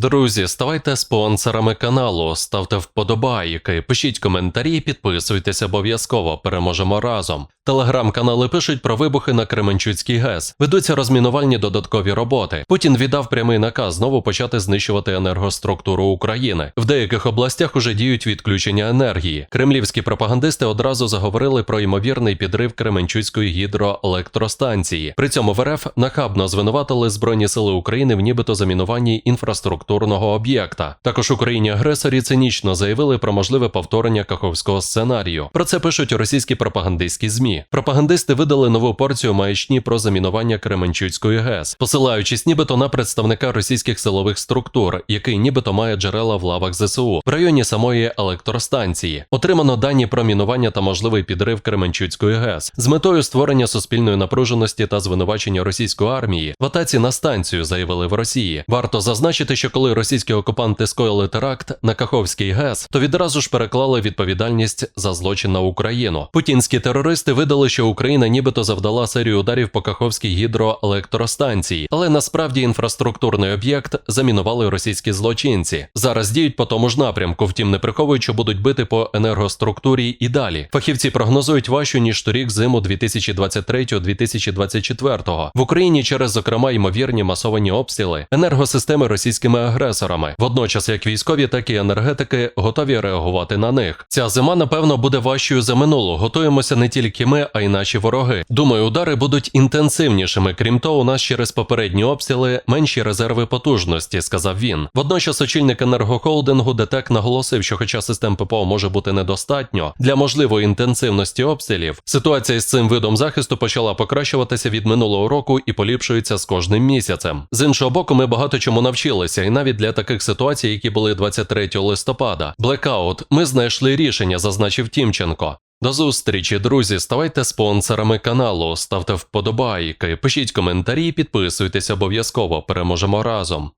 Друзі, ставайте спонсорами каналу, ставте вподобайки, пишіть коментарі, підписуйтесь обов'язково. Переможемо разом. Телеграм-канали пишуть про вибухи на Кременчуцький ГЕС. Ведуться розмінувальні додаткові роботи. Путін віддав прямий наказ знову почати знищувати енергоструктуру України. В деяких областях уже діють відключення енергії. Кремлівські пропагандисти одразу заговорили про ймовірний підрив Кременчуцької гідроелектростанції. При цьому в РФ нахабно звинуватили Збройні сили України в нібито замінуванні інфраструктурного об'єкта. Також Україні агресорі цинічно заявили про можливе повторення каховського сценарію. Про це пишуть російські пропагандистські змі. Пропагандисти видали нову порцію маячні про замінування Кременчуцької ГЕС, посилаючись нібито на представника російських силових структур, який нібито має джерела в лавах ЗСУ в районі самої електростанції. Отримано дані про мінування та можливий підрив Кременчуцької ГЕС з метою створення суспільної напруженості та звинувачення російської армії в атаці на станцію, заявили в Росії. Варто зазначити, що коли російські окупанти скоїли теракт на Каховський ГЕС, то відразу ж переклали відповідальність за злочин на Україну. Путінські терористи видали, що Україна нібито завдала серію ударів по Каховській гідроелектростанції, але насправді інфраструктурний об'єкт замінували російські злочинці. Зараз діють по тому ж напрямку, втім не приховують, що будуть бити по енергоструктурі і далі. Фахівці прогнозують важчу ніж торік зиму 2023-2024. В Україні через зокрема ймовірні масовані обстріли енергосистеми російськими агресорами. Водночас, як військові, так і енергетики готові реагувати на них. Ця зима, напевно, буде важчою за минулу. Готуємося не тільки ми, а й наші вороги. Думаю, удари будуть інтенсивнішими. Крім того, у нас через попередні обстріли менші резерви потужності, сказав він. Водночас очільник енергохолдингу ДТЕК наголосив, що, хоча систем ППО може бути недостатньо для можливої інтенсивності обстрілів, ситуація з цим видом захисту почала покращуватися від минулого року і поліпшується з кожним місяцем. З іншого боку, ми багато чому навчилися, і навіть для таких ситуацій, які були 23 листопада, блекаут, ми знайшли рішення, зазначив Тімченко. До зустрічі, друзі. Ставайте спонсорами каналу, ставте вподобайки, пишіть коментарі, підписуйтесь обов'язково. Переможемо разом.